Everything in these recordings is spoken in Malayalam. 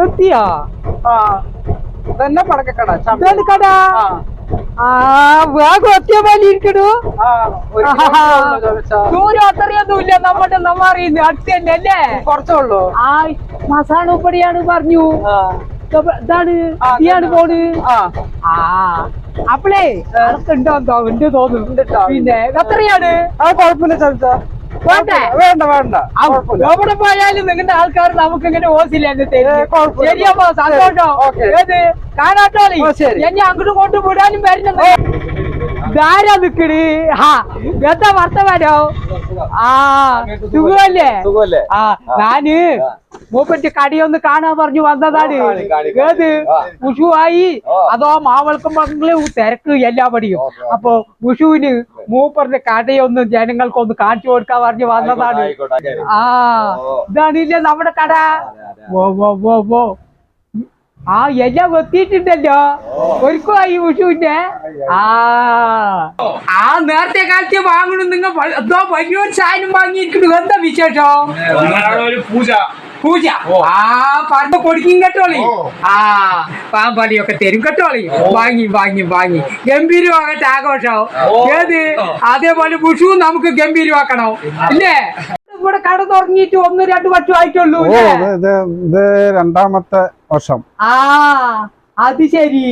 എത്തിയോ? ആ. ഇതന്നെ പടക്കക്കട കട ആ. വേഗം എത്തിയ പോലെ ഇരിക്കണു. ദൂരം അത്രയൊന്നും ഇല്ല നമ്മുടെ നമ്മ അറിയുന്നു അടുത്ത് തന്നെ അല്ലേ ആ മസാല ഉപ്പടിയാണ് പറഞ്ഞു. ഇതാണ് ആ, ഇതാണ് പോണ്. ആ. അപ്പളേ എന്തോ ഉണ്ട് തോന്നുന്നു. പിന്നെ എത്രയാണ്? ആ കുഴപ്പമില്ല ചോദിച്ചാ. വേണ്ടേ? വേണ്ട എവിടെ പോയാലും നിങ്ങളുടെ ആൾക്കാർ നമുക്ക് ഇങ്ങനെ ഓസില്ല ഏ, സന്തോഷോ. ഏത്? കാണാട്ടോളി എന്നെ അങ്ങോട്ട് കൊണ്ട് വിടാനും വരുന്നത് ധാരാ നിക്കണ്? ആ എന്താ വർത്തമാനോ? ആ സുഖമല്ലേ? ആ ഞാൻ മൂപ്പന്റെ കടിയൊന്ന് കാണാൻ പറഞ്ഞു വന്നതാണ്. ഏത്? ആ. വിഷുവായി അതോ മാവൾക്കും പറഞ്ഞു തിരക്ക് എല്ലാപടിയും. പടിയും അപ്പൊ വിഷുവിന് മൂപ്പറിന്റെ കടയൊന്ന് ജനങ്ങൾക്കൊന്ന് കാണിച്ചു കൊടുക്കാൻ പറഞ്ഞു വന്നതാണ്. ആ ഓ. ഇതാണില്ലേ നമ്മുടെ കട? ഓ ഓ ഓ വോ. ആ എല്ലാം എത്തിയിട്ടുണ്ടല്ലോ ഒരുക്കുമായി വിഷുവിന്റെ? ആ. ആ നേരത്തെ കാലത്തെ വാങ്ങണം നിങ്ങൾ എന്തോ വലിയൊരു സാധനം വാങ്ങിയിരിക്കുന്നു എന്താ വിശേഷം? പൂജ. പൂജ. ആ പറഞ്ഞ കൊടുക്കും കേട്ടോളി ആ പാമ്പാടിയൊക്കെ തരും കേട്ടോളി വാങ്ങി വാങ്ങി വാങ്ങി. ഗംഭീരമാകട്ടെ ആഘോഷം. ഏത്? അതേപോലെ വിഷു നമുക്ക് ഗംഭീരമാക്കണം. ഇല്ലേ ഇവിടെ കട തുടങ്ങിയിട്ട് ഒന്ന് രണ്ട് വർഷം ആയിട്ടുള്ളൂ? ഇത് രണ്ടാമത്തെ വർഷം. ആ അത് ശരി.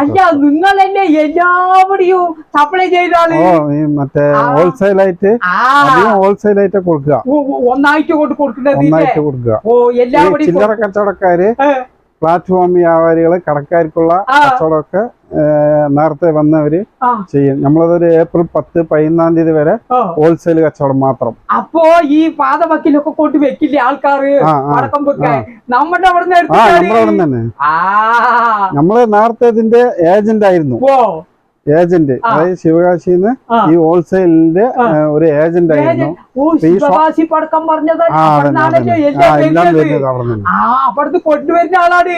അല്ല നിങ്ങൾ തന്നെ എല്ലാവരെയും സപ്ലൈ ഈ മറ്റേ ഹോൾസെയിൽ ആയിട്ട് ഹോൾസെയിൽ ആയിട്ട് കൊടുക്കുക. ഒന്നായിട്ട് കൊണ്ട് കൊടുക്കുന്നത് ഒന്നായിട്ട് കൊടുക്കുക. ഓ എല്ലാവരും ചില്ലറ കച്ചവടക്കാര് പ്ലാറ്റ്ഫോം വ്യാപാരികൾ കടക്കാർക്കുള്ള. കച്ചവടമൊക്കെ നേരത്തെ വന്നവര് ചെയ്യും. നമ്മളതൊരു ഏപ്രിൽ പത്ത് പതിനൊന്നാം തീയതി വരെ ഹോൾസെയിൽ കച്ചവടം മാത്രം. അപ്പോ ഈ പാതവക്കിലൊക്കെ കൊണ്ട് വെക്കില്ലേ ആൾക്കാര്? നമ്മുടെ അവിടെ തന്നെ. നമ്മൾ നേരത്തെ ഇതിന്റെ ഏജന്റ് ആയിരുന്നു ഏജന്റ്. അതായത് ശിവകാശിന്ന് ഈ ഹോൾസെയിലിന്റെ. ഒരു ഏജന്റ് ആയിരുന്നു. പടക്കം പറഞ്ഞത് അവിടുന്ന് കൊണ്ടുവരുന്ന ആളാണ്.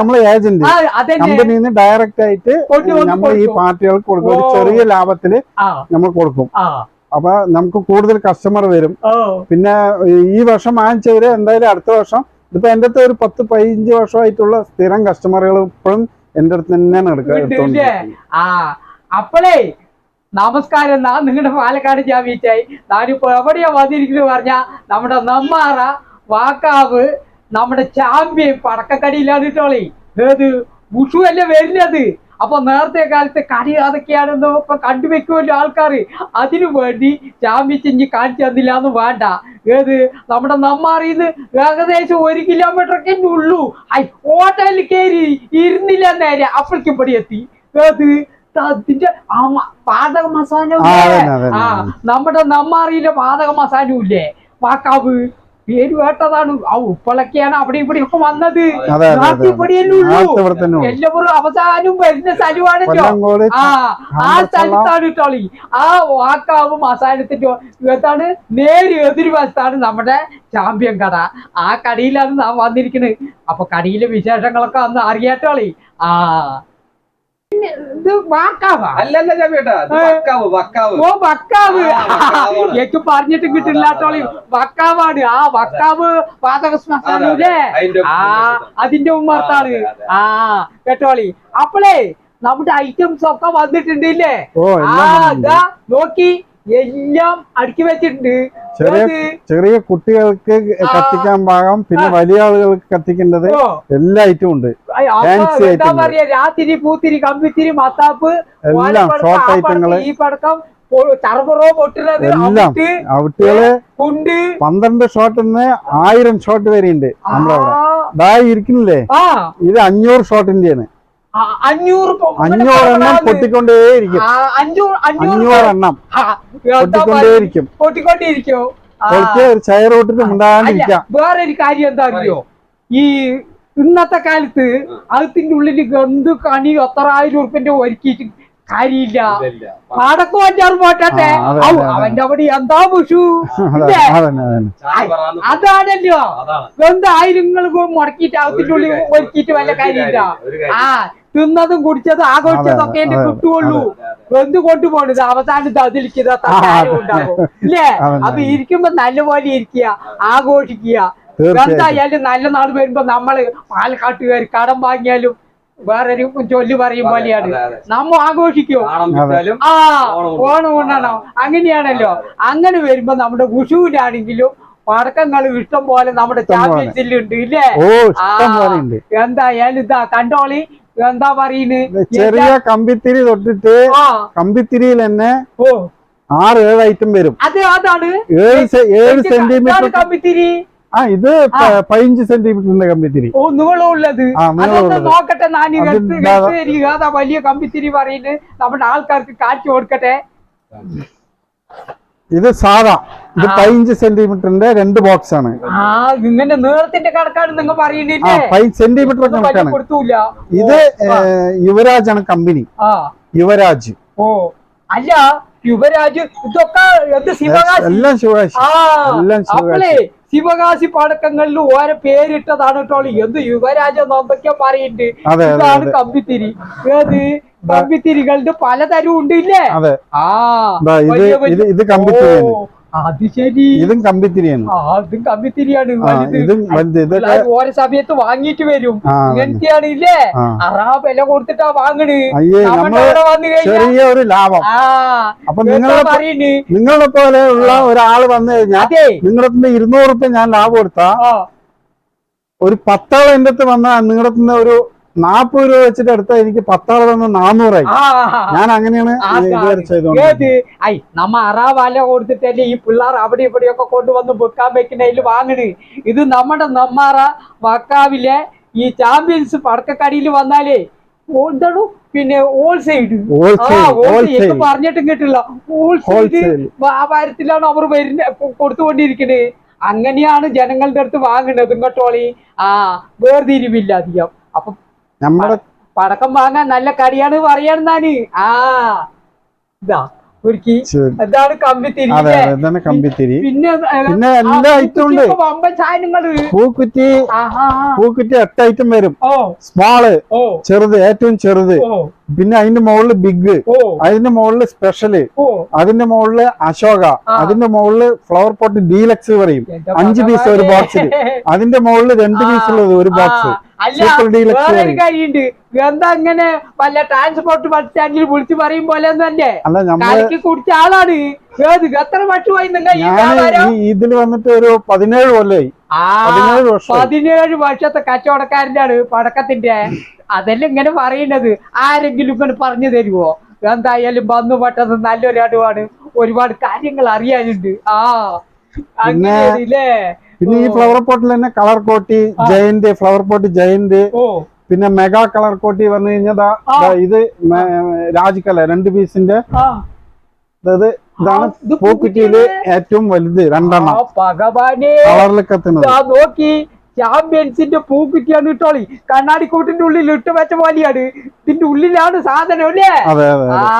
നമ്മളെ ഏജന്റ്. കമ്പനിന്ന് കമ്പനിയിൽ നിന്ന് ഡയറക്റ്റ് ആയിട്ട് നമ്മൾ ഈ പാർട്ടികൾക്ക് കൊടുക്കും. ഒരു ചെറിയ ലാഭത്തിൽ നമ്മൾ കൊടുക്കും. അപ്പൊ നമുക്ക് കൂടുതൽ കസ്റ്റമർ വരും. പിന്നെ ഈ വർഷം വാങ്ങിച്ചവര് എന്തായാലും അടുത്ത വർഷം ഇതിപ്പോ എന്റെ അടുത്ത് ഒരു പത്ത് പതിനഞ്ച് വർഷമായിട്ടുള്ള സ്ഥിരം കസ്റ്റമറുകൾ ഇപ്പോഴും എന്റെ അടുത്ത് തന്നെയാണ് എടുക്കുക? ആ അപ്പളേ നമസ്കാരം. നാ നിങ്ങളുടെ പാലക്കാട് ജാമീറ്റായി ഞാനിപ്പോ എവിടെയാ വന്നിരിക്കുന്നത് പറഞ്ഞ നമ്മുടെ നമ്മാറ വാക്കാവ് നമ്മുടെ ചാമ്പ്യൻ പടക്കക്കടിയിലാണ് കേട്ടോളി ഏത് ബുഷു അല്ലേ വരുന്നത്? അപ്പൊ നേരത്തെ കാലത്ത് കടി അതൊക്കെയാണെന്ന് ഇപ്പൊ കണ്ടുവെക്കുമല്ലോ ആൾക്കാർ അതിനു വേണ്ടി ചാമ്പിച്ചിഞ്ഞ് കാണിച്ചു തന്നില്ല എന്ന് വേണ്ട. ഏത്? നമ്മുടെ നമ്മാറിന്ന് ഏകദേശം ഒരു കിലോമീറ്റർ ഒക്കെ ഉള്ളൂ. ഐ ഹോട്ടലിൽ കയറി ഇരുന്നില്ല നേരെ. അപ്പോഴേക്കും പടി എത്തി. ഏത്? അതിന്റെ പാതക മസാല ആ. നമ്മുടെ നമ്മാറിയിലെ പാതക മസാലും ഇല്ലേ വാക്കാവ് പേര് കേട്ടതാണ്. ആ ഉപ്പളൊക്കെയാണ് അവിടെ ഇവിടെ ഒക്കെ വന്നത്. എല്ലാവരും അവസാനം വരുന്ന സ്ഥലമാണല്ലോ. ആ ആ സ്ഥലത്താണ് ഇട്ടോളി ആ വാക്കാവ് മസാലത്തിന്റെ എന്താണ് നേര് എതിര് വശത്താണ് നമ്മുടെ ചാമ്പ്യൻ കട ആ കടയിലാണ് നാം വന്നിരിക്കുന്നത്. അപ്പൊ കടയിലെ വിശേഷങ്ങളൊക്കെ അന്ന് അറിയാട്ടോളി ആ ഇത് വാക്കാവാ. അല്ലല്ല ചാമിയേട്ടാ ഇത് ഏ. വക്കാവ് വക്കാവ്. ഓ വക്കാവ്. ആ, വക്കാവാണ്. എനിക്ക് പറഞ്ഞിട്ട് കിട്ടില്ലാത്തോളി. വക്കാവാണ്. ആ വക്കാവ് പാതക ശ്മശാനം അതെ, അതിന്റെ ആ അതിന്റെ ഉമ്മർത്താണ്. ആ കേട്ടോളി. അപ്പളേ നമ്മുടെ ഐറ്റംസ് ഒക്കെ വന്നിട്ടുണ്ട് ഇല്ലേ? ഓ ആ നോക്കി. എല്ലാം അടുക്കി വെച്ചിട്ടുണ്ട്. ചെറിയ? ചെറിയ കുട്ടികൾക്ക് കത്തിക്കാൻ പാകം. പിന്നെ വലിയ ആളുകൾക്ക് കത്തിക്കേണ്ടത് എല്ലാ ഐറ്റവും ഉണ്ട്. പറയാ? രാത്തിരി പൂത്തിരി കമ്പിത്തിരി മത്താപ്പ് എല്ലാം ഷോർട്ട് ഐറ്റങ്ങൾ. ഈ പടക്കം ചർബറോ പൊട്ടുന്നത് എല്ലാം കുണ്ട്. പന്ത്രണ്ട് ഷോട്ട് നിന്ന് ആയിരം ഷോട്ട് വരെ ഉണ്ട് നമ്മുടെ അവിടെ ഇരിക്കുന്നില്ലേ? ഇത് അഞ്ഞൂറ് ഷോട്ടിന്റെയാണ് അഞ്ഞൂറ് പൊ- അഞ്ഞൂറ് എണ്ണം പടക്കം പൊട്ടിക്കൊണ്ടേയിരിക്കും. അഞ്ഞൂറെണ്ണം പൊട്ടിക്കൊണ്ടേയിരിക്കും? പൊട്ടിക്കൊണ്ടേയിരിക്കോ. ഒരു അല്ല, ഉണ്ടാകാണ്ടിരിക്കാം വേറൊരു കാര്യം എന്താ അറിയോ? ഈ ഇന്നത്തെ കാലത്ത് അതിന്റെ ഉള്ളിൽ ഗന്ധു കണി എത്ര ആയിരം ഉറുപ്പിന്റെ ഒരുക്കിയിട്ട് കാര്യമില്ല. ഇല്ല. പാടക്കും അഞ്ചാറ് പോട്ടെ. അവന്റെ അവിടെ എന്താ പശു അതാണല്ലോ. അതാണ്. ഗന്ധ ആയിരങ്ങൾ മുടക്കിയിട്ട് അതിന്റെ ഉള്ളിൽ ഒരു ഒരുക്കിയിട്ട് വല്ല ഒരു കാര്യമില്ല. കാര്യം- ഒരു കാര്യം. ആ തിന്നതും കുടിച്ചതും ആഘോഷിച്ചതൊക്കെ ഒക്കെ അതെ, അതെ. എന്ത് കൊണ്ടുപോണത് അവസാനം തതിലിക്കുന്ന. ഉണ്ടാവും. ഇല്ലേ? അപ്പൊ ഇരിക്കുമ്പോ നല്ലപോലെ ഇരിക്കുക. ആഘോഷിക്കുക എന്തായാലും നല്ല നാട് വരുമ്പോ നമ്മൾ പാലക്കാട്ടുകാർ കടം വാങ്ങിയാലും വേറൊരു ചൊല്ല് പറയും പോലെയാണ്. നമ്മ ആഘോഷിക്കും ആ ഓണം ഉണ്ണണം. അങ്ങനെയാണല്ലോ. അങ്ങനെ വരുമ്പോ നമ്മുടെ വിഷുവിനാണെങ്കിലും പടക്കങ്ങൾ ഇഷ്ടം പോലെ നമ്മുടെ ചാമ്പ്യൻസിലുണ്ട് പോലെ. ചാമ്പ്യൻസിൽ ഉണ്ട് ഇല്ലേ? ഓ ഇഷ്ടം പോലെ ഉണ്ട്. എന്തായാലും ഇതാ കണ്ടോളി. എന്താ പറയുന്നത് ചെറിയ കമ്പിത്തിരി തൊട്ടിട്ട് കമ്പിത്തിരിയിൽ തന്നെ ആറ് ഏഴ് ഐറ്റം വരും. അതെ അതാണ്? ഏഴ് ഏഴ് സെന്റിമീറ്റർ കമ്പിത്തിരി? ആ ഇത് പതിനഞ്ച് സെന്റിമീറ്ററിന്റെ കമ്പിത്തിരി. ഓ നീളമുള്ളത് നോക്കട്ടെ ഇതാ- അതാ വലിയ കമ്പിത്തിരി പറയുന്നത് നമ്മുടെ ആൾക്കാർക്ക് കാറ്റ് കൊടുക്കട്ടെ. ഇത് സാധാ. ഇത്. പതിനഞ്ച് സെന്റിമീറ്ററിന്റെ രണ്ട് ബോക്സ് ആണ്. നീളത്തിന്റെ കണക്കാണ് നിങ്ങൾ സെന്റിമീറ്റർ കണക്കാണ്. ഇത് യുവരാജ് ആണ് കമ്പനി. യുവരാജ്. ഓ അല്ല യുവരാജ് ഇതൊക്കെ ശിവകാശി? എല്ലാം ശിവരാജ് എല്ലാം ശിവകാശി. ശിവകാശി പടക്കങ്ങളിൽ ഓരോ പേരിട്ടതാണ് കേട്ടോ എന്ത് യുവരാജ എന്തൊക്കെ പറയുന്നുണ്ട്? ഇതാണ് കമ്പിത്തിരി. ഏത്? കമ്പിത്തിരികളുടെ പലതരം ഉണ്ട് ഇല്ലേ ആ ഇത് വലിയ അത് ശരി. ഇതും കമ്പിത്തിരിയാണ്. അതും കമ്പിത്തിരിയാണ്. ഇതും ഓരോ സമയത്ത് വാങ്ങിയിട്ട് വരും. ഇങ്ങനത്തെയാണ് ഇല്ലേ. അറാ വില കൊടുത്തിട്ടാ വാങ്ങണ്. ചെറിയ ഒരു ലാഭം. അപ്പൊ നിങ്ങളെ നിങ്ങളെ പോലെ ഉള്ള ഒരാൾ വന്നു കഴിഞ്ഞാൽ നിങ്ങളുടെ ഇരുന്നൂറ് റുപ്യ ഞാൻ ലാഭം കൊടുത്താ ഒരു പത്താൾ എന്റെ അടുത്ത് വന്നാൽ നിങ്ങളുടെ ഒരു നാപ്പത് രൂപ വെച്ചിട്ട് എടുത്താൽ എനിക്ക് പത്താൾ തന്ന നാന്നൂറായി ഞാൻ അങ്ങനെയാണ് ഐ നമ്മ അറാ വല കൊടുത്തിട്ടല്ലേ ഈ പിള്ളേർ അവിടെ ഇവിടെയൊക്കെ കൊണ്ടുവന്ന് വെക്കാൻ വെക്കുന്നതിൽ വാങ്ങണ്. ഇത് നമ്മുടെ നമ്മാറ വക്കാവിലെ ഈ ചാമ്പ്യൻസ് പടക്കക്കടിയിൽ വന്നാലേ എന്താണ് പിന്നെ ഹോൾസെയിൽ. പറഞ്ഞിട്ടും കേട്ടില്ല ഹോൾസെയിൽ. വ്യാപാരത്തിലാണ് അവർ വരുന്ന കൊടുത്തുകൊണ്ടിരിക്കുന്നത് അങ്ങനെയാണ് ജനങ്ങളുടെ അടുത്ത് വാങ്ങുന്നത് ഇങ്ങോട്ടോളി. ആ വേർതിരിവില്ല അധികം. അപ്പൊ നമ്മുടെ പടക്കം വാങ്ങാൻ നല്ല കടിയാണ് പറയാണെന്നാണ് ആ ഇതാ ഒരുക്കി. എന്താണ് കമ്പിത്തിരി? കമ്പിത്തിരി പിന്നെ പിന്നെ എല്ലാ ഐറ്റം ഉണ്ട്. പൂക്കുറ്റി പൂക്കുറ്റി എട്ട് ഐറ്റം വരും. സ്മോൾ ചെറുത് ഏറ്റവും ചെറുത്. പിന്നെ അതിന്റെ മുകളിൽ ബിഗ്. അതിന്റെ മുകളിൽ സ്പെഷ്യൽ. അതിന്റെ മുകളിൽ അശോക. അതിന്റെ മുകളിൽ ഫ്ലവർ പോട്ട് ഡീലക്സ് പറയും. അഞ്ച് പീസ് ഒരു ബോക്സ് ബോക്സിൽ അതിന്റെ മുകളിൽ രണ്ട്. പീസ് ഉള്ളത് ഒരു ബോക്സ് അല്ല കാര്യമുണ്ട്. എന്താ അങ്ങനെ വല്ല ട്രാൻസ്പോർട്ട് ബസ് സ്റ്റാൻഡിൽ വിളിച്ചു പറയും പോലെ നമ്മൾ കലക്കി കുടിച്ച ആളാണ്. ഏത്? എത്ര വർഷമായി ഇതിൽ വന്നിട്ട് ഒരു പതിനേഴ് കൊല്ലായി. പതിനേഴ് വർഷം. പതിനേഴ് വർഷത്തെ കച്ചവടക്കാരന്റെ ആണ് പടക്കത്തിന്റെ. അതല്ല ഇങ്ങനെ പറയുന്നത്. ആരെങ്കിലും ഇങ്ങനെ പറഞ്ഞു തരുവോ? എന്തായാലും വന്നു പെട്ടത് നല്ലൊരു അടുവാണ് ഒരുപാട് കാര്യങ്ങൾ അറിയാനുണ്ട്. ആ അങ്ങനെയല്ലേ പിന്നെ ഈ ഫ്ലവർ പോട്ടിൽ തന്നെ കളർ കോട്ടി ജയന്റ് ഫ്ലവർ പോട്ട് ജയന്റ് പിന്നെ മെഗാ കളർ കോട്ടി പറഞ്ഞു കഴിഞ്ഞാൽ ഇത് രാജിക്കല രണ്ട് പീസിന്റെ. അതായത് ഇതാണ് പൂക്കുറ്റിയിൽ ഏറ്റവും വലുത് രണ്ടെണ്ണം. കളറിലൊക്കെ നോക്കി ചാമ്പ്യൻസിന്റെ പൂക്കുറ്റിയാണ് ഇട്ടോളി. കണ്ണാടിക്കൂട്ടിന്റെ ഉള്ളിൽ ഇട്ട് വെച്ച പോലെയാണ്. ഇതിന്റെ ഉള്ളിലാണ് സാധനം അല്ലേ? ആ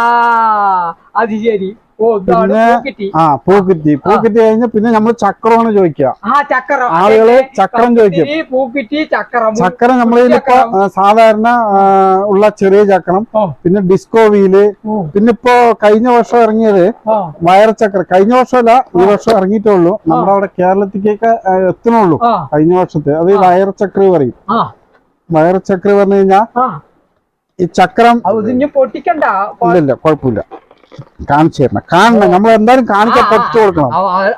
അത് ശരി. പിന്നെ- ആ പൂക്കുറ്റി. പൂക്കുറ്റി കഴിഞ്ഞ് പിന്നെ നമ്മൾ ചക്രമാണ് ചോദിക്കുക. ചക്രം. ആളുകൾ ചക്രം ചോദിക്കും. പൂക്കുറ്റി ചക്രം. ചക്രം നമ്മളിപ്പോ സാധാരണ ഉള്ള ചെറിയ ചക്രം. പിന്നെ ഡിസ്കോ വീൽ പിന്നെ ഇപ്പോ കഴിഞ്ഞ വർഷം ഇറങ്ങിയത് വയർ ചക്രം. കഴിഞ്ഞ വർഷമല്ല ഈ വർഷം ഇറങ്ങിയിട്ടേ ഉള്ളൂ നമ്മുടെ അവിടെ കേരളത്തിലേക്കൊക്കെ എത്തണുള്ളൂ. കഴിഞ്ഞ വർഷത്തെ. അത് ഈ ആ. വയറച്ചക്ര പറയും. ആ, ചക്ര പറഞ്ഞു കഴിഞ്ഞാൽ ആ. ഈ ചക്രം പൊട്ടിക്കണ്ട. ഇല്ല കുഴപ്പമില്ല. കാണിച്ചു തരണം. കാണണം. നമ്മൾ എന്തായാലും കാണിക്കാൻ പറ്റു കൊടുക്കണം.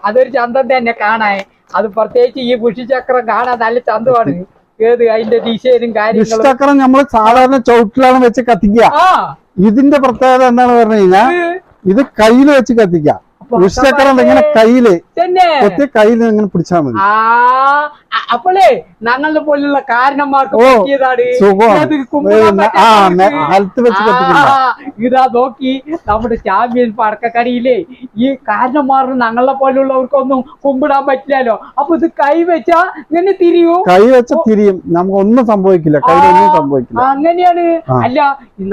അതൊരു ചന്തം തന്നെ കാണാൻ. അത് പ്രത്യേകിച്ച് ഈ പുഷിചക്രം കാണാൻ നല്ല ചന്തമാണ്. ഏത് അതിന്റെ ഡിസൈനും കാര്യങ്ങളും. ചക്രം നമ്മൾ സാധാരണ ചവിട്ടിലാണ് വെച്ച് കത്തിക്കുക. ഇതിന്റെ പ്രത്യേകത എന്താണ് പറഞ്ഞു കഴിഞ്ഞാൽ ഇത് കയ്യിൽ വെച്ച് കത്തിക്കുക. വിഷചക്രം ഇങ്ങനെ കയ്യിൽ കൊത്തി കയ്യിൽ ഇങ്ങനെ പിടിച്ചാൽ മതി. അപ്പോളേ ഞങ്ങളുടെ പോലുള്ള കാരണന്മാർക്ക് ഇതാ നോക്കി നമ്മുടെ ചാമ്പ്യൻ പടക്കക്കടിയിലേ ഈ കാരണന്മാർ ഞങ്ങളെ പോലുള്ളവർക്കൊന്നും കുമ്പിടാൻ പറ്റില്ലല്ലോ. അപ്പൊ ഇത് കൈ വെച്ചാ ഇങ്ങനെ തിരിയൂ. കൈ വെച്ച തിരിയും. നമുക്ക് ഒന്നും സംഭവിക്കില്ല കയ്യിലൊന്നും സംഭവിക്കില്ല. അങ്ങനെയാണ്. അല്ല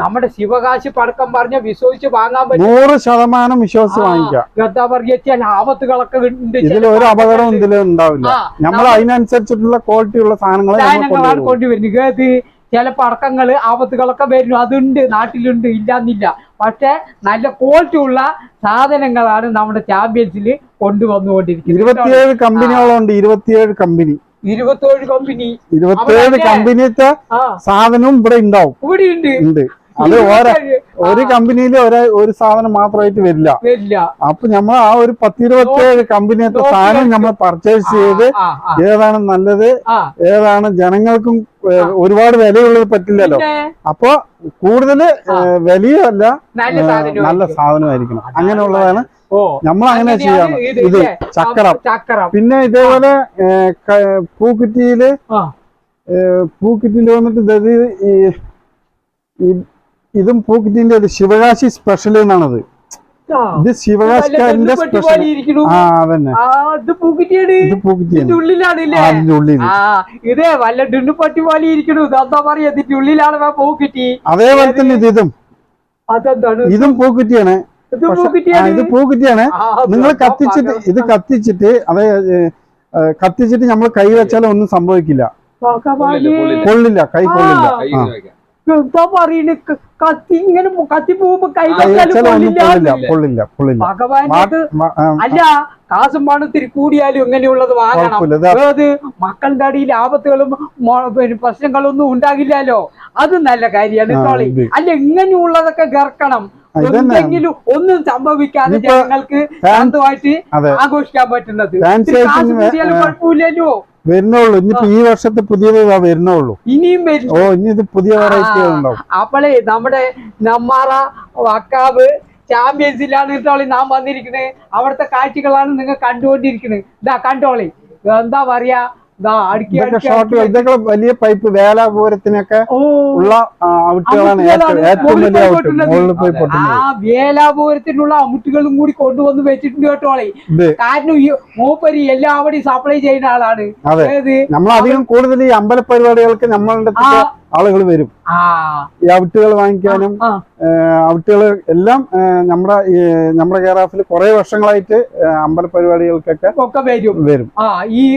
നമ്മുടെ ശിവകാശി പടക്കം പറഞ്ഞ വിശ്വസിച്ച് വാങ്ങാൻ പറ്റും. നൂറ് ശതമാനം വിശ്വസിച്ച് വാങ്ങിക്കാം. എന്താ പറയുക ചില ആപത്തുകളൊക്കെ ഉണ്ട് ഇതിൽ ഒരു അപകടം. ഇതിൽ ഉണ്ടാവില്ല. നമ്മൾ അതിനനുസരിച്ചിട്ടുള്ള ക്വാളിറ്റി ഉള്ള സാധനങ്ങളാണ് കൊണ്ടുവരുന്നത്. ഏത് ചില പടക്കങ്ങൾ ആപത്തുകളൊക്കെ വരുന്നു. അതുണ്ട് നാട്ടിലുണ്ട് ഇല്ലാന്നില്ല. പക്ഷെ നല്ല ക്വാളിറ്റി ഉള്ള സാധനങ്ങളാണ് നമ്മുടെ ചാമ്പ്യൻസിൽ കൊണ്ടുവന്നുകൊണ്ടിരിക്കുന്നത്. ഇരുപത്തിയേഴ് കമ്പനികളുണ്ട്. ഇരുപത്തിയേഴ് കമ്പനി. ഇരുപത്തേഴ് കമ്പനി. ഇരുപത്തിയേഴ് കമ്പനിയുടെ കമ്പനിയത്തെ സാധനവും ഇവിടെ ഉണ്ടാവും. ഇവിടെ ഉണ്ട്. അത് ഓരോ ഒരു കമ്പനിയിൽ ഒരേ ഒരു സാധനം മാത്രമായിട്ട് വരില്ല. അപ്പൊ നമ്മൾ ആ ഒരു പത്തിരുപത്തേഴ് കമ്പനിയത്തെ സാധനം നമ്മൾ പർച്ചേസ് ചെയ്ത് ഏതാണ് നല്ലത് ഏതാണ് ജനങ്ങൾക്കും ഒരുപാട് വിലയുള്ളത് പറ്റില്ലല്ലോ. അപ്പൊ കൂടുതൽ വിലയല്ല നല്ല സാധനമായിരിക്കണം. അങ്ങനെയുള്ളതാണ് നമ്മൾ അങ്ങനെ ചെയ്യാം ചെയ്യാണ് ഇത് ചക്രം. പിന്നെ ഇതേപോലെ പൂക്കുറ്റിയിൽ പൂക്കുറ്റിയിൽ വന്നിട്ട് ഇത് ഈ- ഇതും പൂക്കുറ്റിന്റെ ശിവകാശി സ്പെഷ്യൽ എന്നാണത്. ഇത് ശിവകാശിക്കാരന്റെ സ്പെഷ്യൽ. ആ അതന്നെ. ഇത് ഇത് പോലെ ഇരിക്കണു. പറയാ? ഇതിന്റെ ഉള്ളിലാണ് അതേപോലെ തന്നെ ഇത് ഇതും. അതെന്താണ്? ഇതും പൂക്കുറ്റിയാണ്. ഇത് പൂക്കിറ്റിയാണ്. നിങ്ങൾ കത്തിച്ചിട്ട് ഇത് കത്തിച്ചിട്ട് അതായത് കത്തിച്ചിട്ട് നമ്മൾ കൈ വെച്ചാലും ഒന്നും സംഭവിക്കില്ല. കൊള്ളില്ല കൈ കൊള്ളില്ല. എന്താ പറയണ്? കത്തി ഇങ്ങനെ കത്തി പോകുമ്പോ കൈ കൈ വെച്ചാലും വെച്ചാൽ ഒന്നും കൊള്ളില്ല. കൊള്ളില്ല എന്നില്ലേ? കൊള്ളില്ല കൊള്ളില്ല. ഭഗവാന്റെ അത് വാ- ആ, അല്ല കാശും പണത്തിരി കൂടിയാലും ഇങ്ങനെയുള്ളത് വാങ്ങണം. അത് മക്കളുടെ അടിയിൽ ആപത്തുകളും പ്രശ്നങ്ങളും ഒന്നും പ്രശ്നങ്ങളൊന്നും ഉണ്ടാകില്ലല്ലോ. അത് നല്ല കാര്യമാണ് ആ, അല്ല ഇങ്ങനെയുള്ളതൊക്കെ ഗർക്കണം. എന്തെങ്കിലും ഒന്നും സംഭവിക്കാതെ ഞങ്ങൾക്ക് ശാന്തമായിട്ട് ആഘോഷിക്കാൻ പറ്റുന്നത്. കുഴപ്പമില്ലല്ലോ. വരുന്നുള്ളൂ. ഇനിയിപ്പോ ഈ വർഷത്തെ പുതിയത് ഇതാ വരുന്നുള്ളൂ. ഇനിയും വരും. ഓ ഇനി ഇത് പുതിയ വെറൈറ്റി. ഉണ്ടാവും. അപ്പോളേ നമ്മുടെ നമ്മാറ വക്കാവ് ചാമ്പ്യൻസിലാണ് ഇട്ടോളി നാം വന്നിരിക്കുന്നത്. അവിടുത്തെ കാഴ്ചകളാണ് നിങ്ങൾ കണ്ടുകൊണ്ടിരിക്കുന്നത്. ഇതാ കണ്ടോളി. എന്താ പറയാ? ഷോർട്ട് ഇതൊക്കെ വലിയ പൈപ്പ് വേലാപൂരത്തിനൊക്കെ ഉള്ള ഔട്ടുകളാണ്. ഏറ്റവും വലിയ ഔട്ട്. മുകളിൽ പോയി ആ വേലാപൂരത്തിനുള്ള അമുട്ടുകളും കൂടി കൊണ്ടുവന്ന് വെച്ചിട്ടുണ്ട് കേട്ടോളെ കാരണം ഈ മൂപ്പരി എല്ലാവരും സപ്ലൈ ചെയ്യുന്ന ആളാണ്. അതെ. നമ്മളധികം കൂടുതൽ ഈ അമ്പല പരിപാടികൾക്ക് നമ്മളുടെ ആളുകൾ വരും. ഈ ഔട്ടുകൾ വാങ്ങിക്കാനും അവിട്ടുകൾ ഔട്ടുകൾ എല്ലാം നമ്മുടെ ഈ നമ്മുടെ കേരളത്തിൽ കുറെ വർഷങ്ങളായിട്ട് അമ്പല പരിപാടികൾക്കൊക്കെ വരും.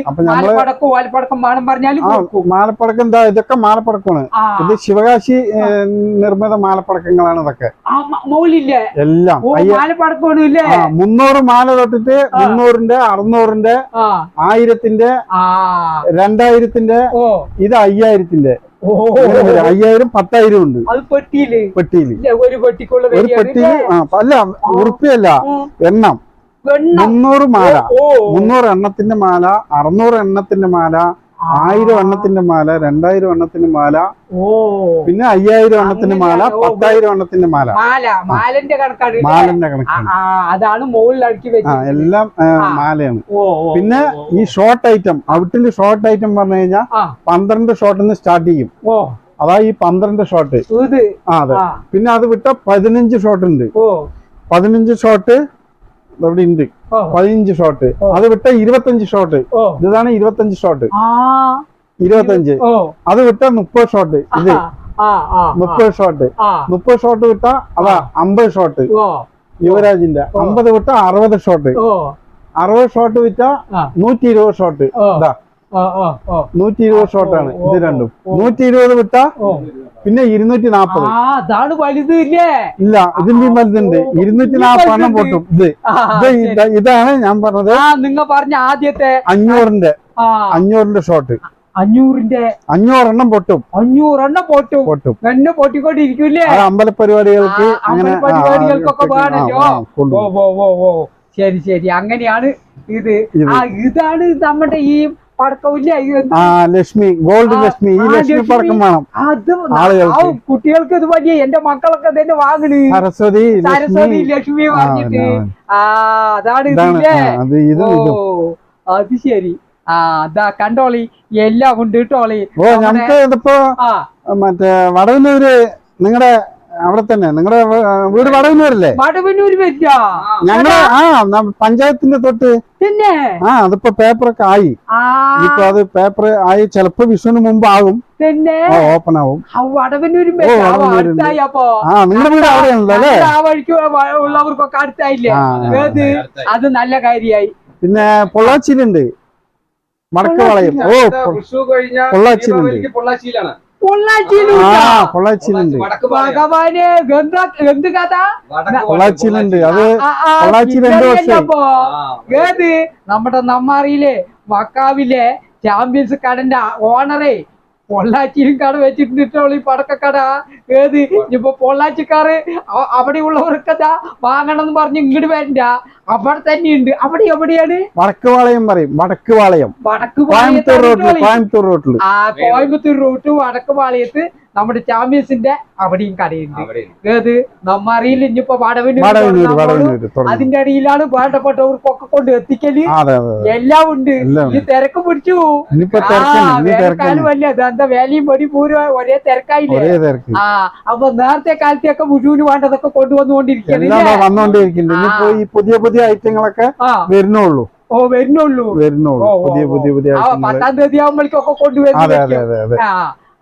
അപ്പൊ നമ്മൾ മാലപ്പടക്കം എന്താ ഇതൊക്കെ മാലപ്പടക്കമാണ്. ഇത് ശിവകാശി നിർമ്മിത മാലപ്പടക്കങ്ങളാണ് ഇതൊക്കെ. എല്ലാം. മുന്നൂറ് മാല തൊട്ടിട്ട് മുന്നൂറിന്റെ അറുന്നൂറിന്റെ ആയിരത്തിന്റെ രണ്ടായിരത്തിന്റെ ഇത് അയ്യായിരത്തിന്റെ. അയ്യായിരം പത്തായിരം ഉണ്ട്. പെട്ടിയിൽ. ഒരു പെട്ടിയിൽ അല്ല ഉറുപ്പിയല്ല. എണ്ണം. മുന്നൂറ് മാല. മുന്നൂറ് എണ്ണത്തിന്റെ മാല അറുന്നൂറ് എണ്ണത്തിന്റെ മാല ആയിരം എണ്ണത്തിന്റെ മാല രണ്ടായിരം എണ്ണത്തിന്റെ മാല ഓ. പിന്നെ അയ്യായിരം എണ്ണത്തിന്റെ മാല പത്തായിരം എണ്ണത്തിന്റെ മാല. മാല മാലന്റെ കണക്കാണ് മാലന്റെ കണക്കാണ്. അതാണ് ആ എല്ലാം. മാലയാണ്. പിന്നെ ഈ ഷോർട്ട് ഐറ്റം ഔട്ടിൽ ഷോർട്ട് ഐറ്റം പറഞ്ഞു കഴിഞ്ഞാൽ പന്ത്രണ്ട് ഷോർട്ട് നിന്ന് സ്റ്റാർട്ട് ചെയ്യും. ഓ. അതാ ഈ പന്ത്രണ്ട് ഷോട്ട് അതെ. പിന്നെ അത് വിട്ട പതിനഞ്ച് ഷോട്ട് ഉണ്ട് പതിനഞ്ച് ഷോട്ട് ഇവിടെ ഉണ്ട് പതിനഞ്ച് ഷോട്ട്. അത് വിട്ട ഇരുപത്തഞ്ച് ഷോട്ട് ഇതാണ് ഇരുപത്തഞ്ച് ഷോട്ട് ഇരുപത്തഞ്ച്. അത് വിട്ട മുപ്പത് ഷോട്ട് ഇത്. മുപ്പത് ഷോട്ട് മുപ്പത് ഷോട്ട് വിട്ട അതാ അമ്പത് ഷോട്ട് യുവരാജിന്റെ. അമ്പത് വിട്ട അറുപത് ഷോട്ട് അറുപത് ഷോട്ട് വിറ്റ നൂറ്റി ഇരുപത് ഷോട്ട്. ഇതാ. നൂറ്റി ഇരുപത് ഷോട്ടാണ് ഇത് രണ്ടും. നൂറ്റി ഇരുപത് വിട്ട പിന്നെ ഇരുന്നൂറ്റി നാപ്പത് അതാണ് വലുത് ഇല്ലേ? ഇല്ല ഇതിന്റെ വലുതുണ്ട്. ഇരുന്നൂറ്റി ഈ നാപ്പത് എണ്ണം വലുതുണ്ട്. പൊട്ടും. ഇത് ഇതാണ് ഞാൻ പറഞ്ഞത്. നിങ്ങൾ നിങ്ങ പറഞ്ഞ ആദ്യത്തെ. അഞ്ഞൂറിന്റെ അഞ്ഞൂറിന്റെ ഷോട്ട്. അഞ്ഞൂറിന്റെ അഞ്ഞൂറെണ്ണം പൊട്ടും. അഞ്ഞൂറെണ്ണം പൊട്ടും. പൊട്ടും. എന്നെ പൊട്ടിക്കൊണ്ടിരിക്കൂലേ അമ്പലപരിപാടികൾക്ക് അമ്പല പരിപാടികൾക്ക് അങ്ങനെ പരിപാടികൾക്കൊക്കെ വേണല്ലോ. ശരി ശരി. അങ്ങനെയാണ് ഇത്. ഇത്. ആ ഇതാണ് നമ്മുടെ ഈ പടക്കമില്ല ആ ലക്ഷ്മി ഗോൾഡ് ലക്ഷ്മി ഈ ലക്ഷ്മി. പടക്കം വേണം. അത് ആളുകൾക്ക്. കുട്ടികൾക്ക് ഇത് വലിയ എന്റെ മക്കളൊക്കെ തന്നെ വാങ്ങണ്. സരസ്വതി സരസ്വതി ലക്ഷ്മി. ആ, അതാണ് അത് ഇതും ഓ അത് ശരി. ആ അതാ കണ്ടോളി. എല്ലാം ഉണ്ട് കേട്ടോളി ഓ നമുക്ക് ഇതിപ്പോ മറ്റേ വടവന്നൂര് നിങ്ങളുടെ അവിടെ തന്നെ. നിങ്ങളുടെ വീട് വടവന്നൂരല്ലേ? വടവന്നൂര് പറ്റ ഞങ്ങൾ ആ പഞ്ചായത്തിന്റെ തൊട്ട്. പിന്നെ? ആ അതിപ്പോ പേപ്പറൊക്കെ ആയി. ആ. ഇപ്പൊ അത് പേപ്പർ ആയി ചിലപ്പോ വിഷുവിന് മുമ്പ് ആകും പിന്നെ ഓപ്പൺ ആവും. ആ വടവന്നൂരും ആ നിങ്ങളുടെ വീട് അവിടെയാണല്ലോ അല്ലേ? ആ വഴിക്ക് ഉള്ളവർക്കൊക്കെ അടുത്തായില്ലേ? അത് നല്ല കാര്യായി. പിന്നെ പൊള്ളാച്ചിയിലുണ്ട്. മടക്ക വളയം. ഓ വിഷു കഴിഞ്ഞ പൊള്ളാച്ചിയിലുണ്ട്. പൊള്ളാച്ചിയിലാണ്? പൊള്ളാച്ചിയിലുണ്ട്. ഭഗവാനെ എന്ത് കഥ? പൊള്ളാച്ചിയിലുണ്ട്. അത് ഏത്? നമ്മുടെ നമ്മാറിയിലെ വക്കാവിലെ ചാമ്പ്യൻസ് കടന്റെ ഓണറേ പൊള്ളാച്ചിയിലും കട വെച്ചിട്ടുണ്ട് ഈ പടക്കക്കട. ഏത്? ഇപ്പൊ പൊള്ളാച്ചിക്കാറ് അവിടെ ഉള്ളവർക്കതാ ദാ വാങ്ങണം എന്ന് പറഞ്ഞ് ഇങ്ങോട്ട് വരണ്ട. അവിടെ തന്നെയുണ്ട്. അവിടെ എവിടെയാണ്? വടക്ക് വാളയം പറയും. വടക്ക് വാളയം. വടക്ക് കോയമ്പത്തൂർ റോട്ടിൽ കോയമ്പത്തൂർ റോട്ടിൽ. ആ കോയമ്പത്തൂർ റൂട്ട് വടക്ക് വാളയത്ത് നമ്മുടെ ചാമ്പ്യൻസിന്റെ അവിടെയും കടയുണ്ട്. ഏത്? നമ്മ അറിയില്ല ഇനിയിപ്പോ വടവിന് അതിന്റെ അടിയിലാണ് വേണ്ടപ്പെട്ടവർക്കൊക്കെ കൊണ്ട് എത്തിക്കൽ. എല്ലാം ഉണ്ട്. ഈ തിരക്ക് പിടിച്ചു. തിരക്കാലും അല്ല ഇനി വേനൽക്കാലം തിരക്കാണ് വല്ല എന്താ വേലയും പടി പൂരം ഒരേ തിരക്കായില്ലേ? ഒരേ തിരക്ക്. ആ അപ്പൊ നേരത്തെ കാലത്തെയൊക്കെ മുഴുവൻ വേണ്ടതൊക്കെ കൊണ്ടുവന്നുകൊണ്ടിരിക്കുന്നത് ഈ പുതിയ പുതിയ ഐറ്റങ്ങളൊക്കെ വരുന്നുള്ളൂ. ഓ വരുന്നുള്ളൂ. വരുന്നുള്ളൂ. പുതിയ പുതിയ പുതിയ പത്താം തീയതി ആവുമ്പോഴേക്കൊക്കെ കൊണ്ടുവരുന്നത്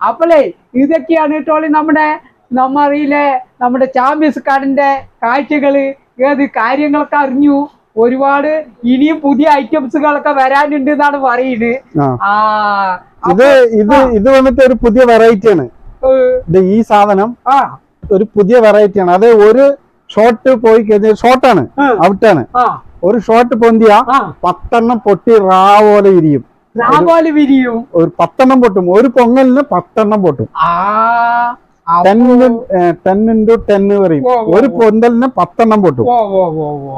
അപ്പോളേ ഇതൊക്കെയാണ് കേട്ടോളി നമ്മുടെ നമ്മറിയിലെ നമ്മുടെ ചാമ്പ്യൻസ് കാർഡിന്റെ കാഴ്ചകൾ ഏത് കാര്യങ്ങളൊക്കെ അറിഞ്ഞു. ഒരുപാട് ഇനിയും പുതിയ ഐറ്റംസുകളൊക്കെ വരാനുണ്ട് എന്നാണ് പറയുന്നത് ആ. ഇത് ഇത് ഇത് വന്നിട്ട് ഒരു പുതിയ വെറൈറ്റിയാണ് ഈ സാധനം ആ. ഒരു പുതിയ വെറൈറ്റിയാണ് അത് ഒരു ഷോട്ട് പോയി കഴിഞ്ഞാൽ ഷോട്ടാണ്. ഔട്ടാണ് ഒരു ഷോട്ട് പൊന്തിയ പത്തെണ്ണം പൊട്ടി റാ പോലെ ഇരിയും വിരിയും. ഒരു പത്തെണ്ണം പൊട്ടും. ഒരു പൊങ്ങലിന് പത്തെണ്ണം പൊട്ടും. ടെൻ ടെൻ ഇന്റു ടെൻ പറയും. ഒരു. പൊന്തലിന് പത്തെണ്ണം പൊട്ടും.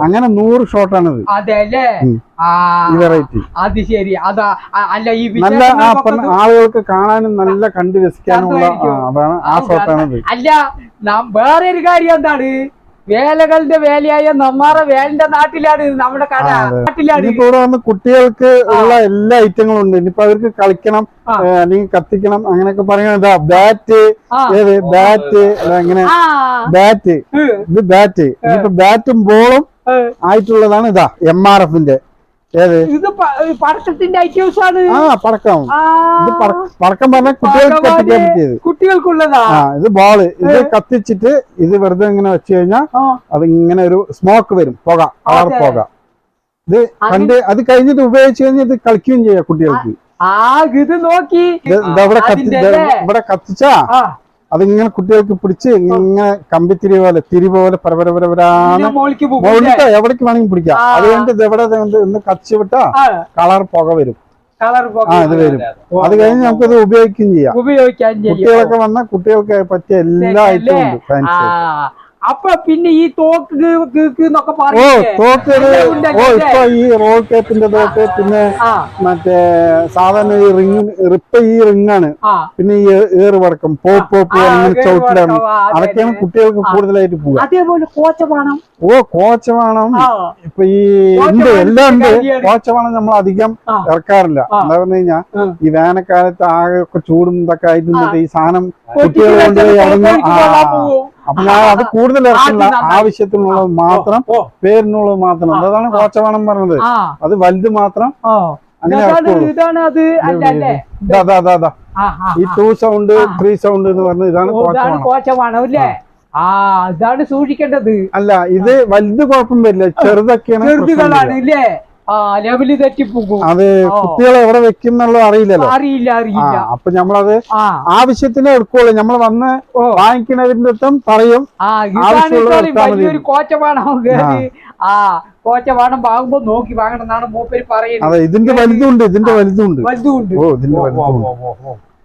അങ്ങനെ നൂറ് ഷോട്ടാണ് ഇത് അതെ അല്ലേ ആ. ഈ വെറൈറ്റി അത് ശരി. അതാ അല്ല ഈ നല്ല ആളുകൾക്ക് കാണാനും നല്ല കണ്ടു രസിക്കാനുമുള്ള. അതാണ് ആ ഷോട്ടാണിത് അല്ല വേറെ ഒരു കാര്യം എന്താണ്? വേലകളുടെ വേലയായ നമ്മാറ വേലിന്റെ നാട്ടിലാണ് നമ്മുടെ കട. നാട്ടിലാണ് ഇവിടെ വന്ന് കുട്ടികൾക്ക് ഉള്ള എല്ലാ ഐറ്റങ്ങളും ഉണ്ട്. ഇനിയിപ്പോ അവർക്ക് കളിക്കണം അല്ലെങ്കിൽ കത്തിക്കണം അങ്ങനെയൊക്കെ പറയുന്നത് ബാറ്റ്. ഏത്? ബാറ്റ് അങ്ങനെ ബാറ്റ് ഇത് ബാറ്റ് ഇനിയിപ്പോ ബാറ്റും ബോളും ആയിട്ടുള്ളതാണ് ഇതാ എം ആർ എഫിന്റെ ഇത് പ- പടക്കത്തിന്റെ ഐറ്റംസ് ആണ് ആ പടക്കം. ഇത് പട- പടക്കം പറഞ്ഞാൽ കുട്ടികൾക്ക് ഭഗവാനെ, കത്തിക്കാൻ പറ്റിയത്. കുട്ടികൾക്കുള്ളതാ. ആ ഇത് ബോൾ ഇത് കത്തിച്ചിട്ട് ഇത് വെറുതെ ഇങ്ങനെ വെച്ച് കഴിഞ്ഞാൽ അത് ഇങ്ങനെ ഒരു സ്മോക്ക് വരും. പുക കളർ അതെ. പുക. ഇത് കണ്ട് അത് കഴിഞ്ഞിട്ട് ഉപയോഗിച്ച് കഴിഞ്ഞാൽ ഇത് കളിക്കുകയും ചെയ്യാം കുട്ടികൾക്ക്. ആ ഇത് നോക്കി. ഇവിടെ കത്തി കത്തിച്ചാ അതിങ്ങനെ കുട്ടികൾക്ക് പിടിച്ച് ഇങ്ങനെ കമ്പിത്തിരി പോലെ തിരി പോലെ പരപരപരപരാണ് മുകളിലത്തെ എവിടേക്ക് വേണമെങ്കിൽ പിടിക്കാം. അതുകൊണ്ട് ഇത് എവിടെ ഒന്ന് കച്ച് വിട്ടാ കളർ പുക വരും. ആ ഇത് വരും. അത് കഴിഞ്ഞ് നമുക്കത് ഉപയോഗിക്കുകയും ചെയ്യാം. കുട്ടികളൊക്കെ വന്നാൽ കുട്ടികൾക്ക് പറ്റിയ എല്ലാ ഐറ്റവും ഉണ്ട്. ഫാൻസി അപ്പൊ പിന്നെ ഈ തോക്ക് എന്നൊക്കെ ഓ? തോക്ക് ഓ ഇപ്പൊ ഈ റോൾ ടേപ്പിന്റെ തോക്ക് പിന്നെ മറ്റേ സാധാരണ ഈ റിങ് ഇപ്പൊ ഈ റിങ് ആണ്. പിന്നെ ഈ ഏറ് വടക്കം പോപ്പ് പോപ്പ് അങ്ങനെ ചവിട്ടിലാണ്. അതൊക്കെയാണ് കുട്ടികൾക്ക് കൂടുതലായിട്ട് പോകുക അതേപോലെ കോച്ചമാണം ഓ കോച്ചവാണം ഇപ്പൊ ഈ ഉണ്ട് എല്ലാം ഉണ്ട്. കോച്ചവാണം നമ്മൾ അധികം ഇറക്കാറില്ല. എന്താ പറഞ്ഞു കഴിഞ്ഞാ. ഈ വേനൽക്കാലത്ത് ആകെ ഒക്കെ ചൂടും ഇതൊക്കെ ആയിട്ട് നിന്നിട്ട് ഈ സാധനം കുട്ടികൾ കൊണ്ടുപോയി കൊള്ളാൻ അപ്പൊ ഞാൻ അത് കൂടുതൽ ഇറക്കില്ല. ആവശ്യത്തിനുള്ളത് മാത്രം പേരിനുള്ളത് മാത്രം. അതാണ്. കോച്ചവാണം പറഞ്ഞത്. അത് വലുത് മാത്രം അങ്ങനെ ഇറക്കുള്ളൂ. ഈ ടു സൗണ്ട്. ത്രീ സൗണ്ട് എന്ന് പറഞ്ഞ ഇതാണ് കോച്ചവാണം അല്ലേ? ആ ഇതാണ് സൂക്ഷിക്കേണ്ടത്. അല്ല ഇത് വലുത് കുഴപ്പം വരില്ല. ചെറുതൊക്കെയാണ് ചെറുതുകളാണ്. ഇല്ലേ? ആ ലെവൽ തെറ്റിപ്പോകും അത്. കുട്ടികളെ എവിടെ വെക്കും എന്നുള്ളത് അറിയില്ലല്ലോ. അറിയില്ല അറിയില്ല. അപ്പൊ നമ്മളത് ആ. ആവശ്യത്തിന് എടുക്കുള്ളൂ. നമ്മൾ വന്ന് വാങ്ങിക്കണതിന്റെ വാങ്ങിക്കുന്നതിന്റെ അടുത്തും പറയും. വലിയൊരു കോച്ചവാണം കേറി ആ. കോച്ചവാണം വാങ്ങുമ്പോ നോക്കി വാങ്ങണം എന്നാണ് മൂപ്പര് പറയുന്നത്. അതെ ഇതിന്റെ വലുതുണ്ട് ഇതിന്റെ വലുതുണ്ട്. വലുതുണ്ട്. ഓ ഇതിന്റെ വലുതുണ്ട്.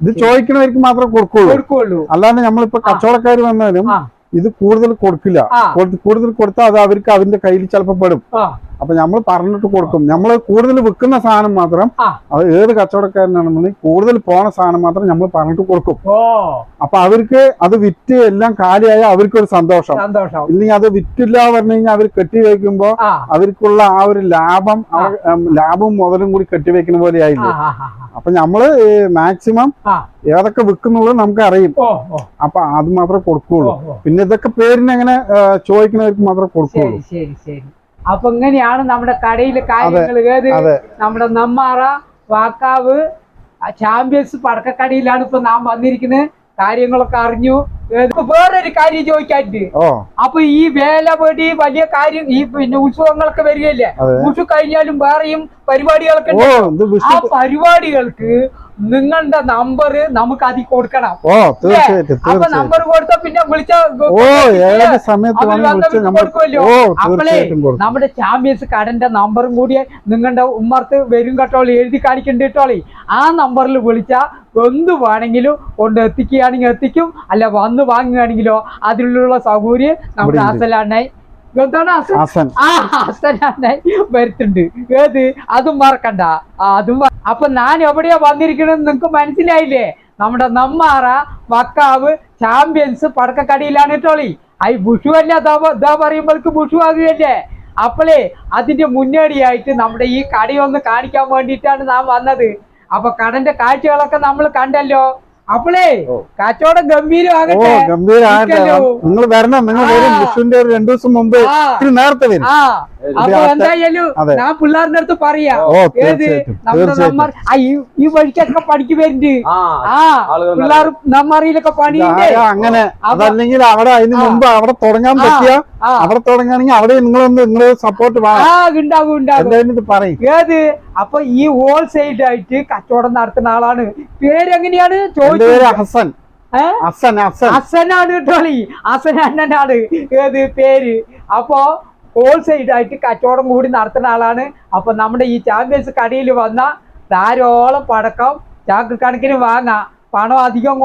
ഇത് ചോദിക്കണവർക്ക് മാത്രമേ കൊടുക്കുള്ളൂ. കൊടുക്കുള്ളൂ. അല്ലാണ്ട് നമ്മളിപ്പോ കച്ചവടക്കാർ വന്നാലും ഇത് കൂടുതൽ കൊടുക്കില്ല. കൂടുതൽ കൊടുത്താൽ അത് അവർക്ക് അവന്റെ കയ്യിൽ ചിലപ്പോൾ പെടും. അപ്പൊ നമ്മൾ പറഞ്ഞിട്ട് കൊടുക്കും. നമ്മൾ കൂടുതൽ വിൽക്കുന്ന സാധനം മാത്രം അത് ഏത് കച്ചവടക്കാരനാണെന്നുണ്ടെങ്കിൽ കൂടുതൽ പോണ സാധനം മാത്രം നമ്മൾ പറഞ്ഞിട്ട് കൊടുക്കും. അപ്പൊ അവർക്ക് അത് വിറ്റ് എല്ലാം കാലിയായ അവർക്കൊരു സന്തോഷം. സന്തോഷം. ഇല്ലെങ്കിൽ അത് വിറ്റില്ല പറഞ്ഞു കഴിഞ്ഞാൽ അവർ കെട്ടിവെക്കുമ്പോ അവർക്കുള്ള ആ ഒരു ലാഭം ലാഭവും മുതലും കൂടി കെട്ടിവെക്കുന്ന പോലെ ആയില്ല? അപ്പൊ നമ്മൾ മാക്സിമം. ഏതൊക്കെ വിൽക്കുന്നുള്ളത് നമുക്ക് അറിയും. അപ്പൊ അത് മാത്രമേ കൊടുക്കുള്ളൂ. പിന്നെ ഇതൊക്കെ പേരിനെങ്ങനെ ചോദിക്കുന്നവർക്ക് മാത്രമേ കൊടുക്കുള്ളൂ. ശരി ശരി ശരി. അപ്പൊ ഇങ്ങനെയാണ് നമ്മുടെ കടയിലെ കാര്യങ്ങൾ ഏത്? നമ്മുടെ നമ്മാറ വാക്കാവ് ചാമ്പ്യൻസ് പടക്കക്കടയിലാണ് ഇപ്പൊ നാം വന്നിരിക്കുന്നത് കാര്യങ്ങളൊക്കെ അറിഞ്ഞു. വേറൊരു കാര്യം ചോദിക്കാനുണ്ട്. അപ്പൊ ഈ വേലപടി വലിയ കാര്യം ഈ പിന്നെ ഉത്സവങ്ങളൊക്കെ വരികയല്ലേ? ഉത്സവം കഴിഞ്ഞാലും വേറെയും പരിപാടികളൊക്കെ ആ പരിപാടികൾക്ക് നിങ്ങളുടെ നമ്പർ നമുക്ക് അതിൽ കൊടുക്കണം. ഓ തീർച്ചയായിട്ടും അപ്പൊ നമ്പർ കൊടുത്ത പിന്നെ വിളിച്ച നമ്മുടെ ചാമ്പ്യൻസ് കടന്റെ നമ്പറും കൂടി നിങ്ങളുടെ ഉമ്മർത്ത് വരും കേട്ടോളി എഴുതി കാണിക്കണ്ട കേട്ടോളി ആ നമ്പറിൽ വിളിച്ചാൽ എന്ത് വേണമെങ്കിലും കൊണ്ട് എത്തിക്കുകയാണെങ്കിൽ എത്തിക്കും. അല്ല വന്ന് വാങ്ങുകയാണെങ്കിലോ അതിലുള്ള സൗകര്യം നമ്മുടെ ഇവിടെ വരുത്തുണ്ട് ഏത്? അതും മറക്കണ്ട. അതും അപ്പൊ ഞാൻ എവിടെയാ വന്നിരിക്കണെന്ന് നിങ്ങക്ക് മനസ്സിലായില്ലേ? നമ്മുടെ നമ്മാറ വക്കാവ് ചാമ്പ്യൻസ് പടക്കക്കടിയിലാണ് കേട്ടോളി ഐ ബുഷു അല്ല? ഇതാ പറയുമ്പോൾക്ക് ബുഷു ആകുകയല്ലേ? അപ്പോളേ അതിന്റെ മുന്നോടിയായിട്ട് നമ്മുടെ ഈ കടി ഒന്ന് കാണിക്കാൻ വേണ്ടിയിട്ടാണ് നാം വന്നത്. അപ്പൊ കടന്റെ കാഴ്ചകളൊക്കെ നമ്മൾ കണ്ടല്ലോ. അപ്പോളേ കച്ചവടം ഗംഭീരം ഗംഭീരമാകട്ടെ. നിങ്ങൾ വരണം. നിങ്ങൾ. വരും. വിഷുവിന്റെ ഒരു രണ്ടു ദിവസം മുമ്പ്. നേരത്തെ വരും. ആ. അപ്പൊ എന്തായാലും ഞാൻ പിള്ളേരുടെ അടുത്ത് പറയാ. ഏത് ഈ- വഴിക്കൊക്കെ പണിക്ക് വരുന്നുണ്ട് ആ. പിള്ളേർ നമ്മറിയിലൊക്കെ പണിയുണ്ട്. ആ, അങ്ങനെ. അതല്ലെങ്കിൽ അവിടെ അതിന്. മുമ്പ് അവിടെ തുടങ്ങാൻ പറ്റിയ. അവിടെ തുടങ്ങുകയാണെങ്കിൽ അവിടെ നിങ്ങളൊന്ന് നിങ്ങൾ സപ്പോർട്ട് വേണം ഉണ്ടാകും ഉണ്ടാകും. പറയും. ഏത്? അപ്പൊ ഈ ഹോൾസെയിൽ ആയിട്ട് കച്ചവടം നടത്തുന്ന ആളാണ്. പേരെങ്ങനെയാണ് പേര് ചോദിച്ചത് ഹസൻ അസനാണ് കേട്ടോളി അസൻ അണ്ണനാണ് ഏത് പേര്? അപ്പോ ഹോൾസെയിൽ ആയിട്ട് കച്ചവടം കൂടി നടത്തുന്ന ആളാണ്. അപ്പൊ നമ്മുടെ ഈ ചാമ്പ്യൻസ് കടയിൽ വന്ന ധാരാളം പടക്കം ചാക്ക് കണക്കിന് വാങ്ങാം. പണം അധികം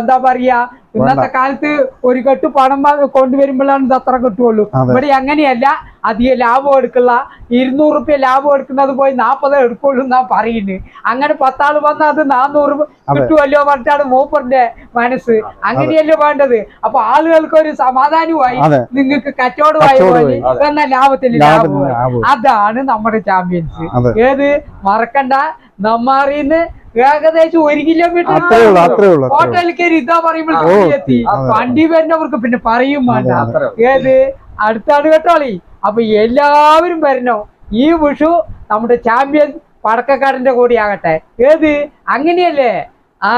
എന്താ പറയാ ഇന്നത്തെ കാലത്ത് ഒരു കെട്ട് പണം കൊണ്ടുവരുമ്പോഴാണ് ഇത് അത്ര കിട്ടുള്ളൂ. ഇവിടെ അങ്ങനെയല്ല അധികം ലാഭം എടുക്കുള്ള ഇരുന്നൂറ് റുപ്യ ലാഭം എടുക്കുന്നത് പോയി നാൽപ്പത് എടുക്കുള്ളൂ എന്നാ പറയുന്നത് അങ്ങനെ പത്താൾ വന്നാൽ അത് നാന്നൂറ് കിട്ടുമല്ലോ പറഞ്ഞിട്ടാണ് മൂപ്പറിന്റെ മനസ്സ്. അങ്ങനെയല്ലേ വേണ്ടത്? അപ്പൊ ആളുകൾക്ക് ഒരു സമാധാനമായി നിങ്ങൾക്ക് കച്ചവടമായി പോയി എന്നാൽ ലാഭത്തിൽ ലാഭം. അതാണ് നമ്മുടെ ചാമ്പ്യൻസ്. ഏത്? മറക്കണ്ട. നമ്മറിന്ന് ഏകദേശം ഒരു കിലോമീറ്റർ ഹോട്ടലിൽ കയറി ഇതാ. വണ്ടി വരുന്നവർക്ക് പിന്നെ പറയും വേണ്ട. ഏത്? അടുത്താണ് കേട്ടോളി. അപ്പൊ എല്ലാവരും വരണോ? ഈ വിഷു നമ്മുടെ ചാമ്പ്യൻ പടക്കക്കാടിന്റെ കൂടി ആകട്ടെ. ഏത്? അങ്ങനെയല്ലേ? ആ.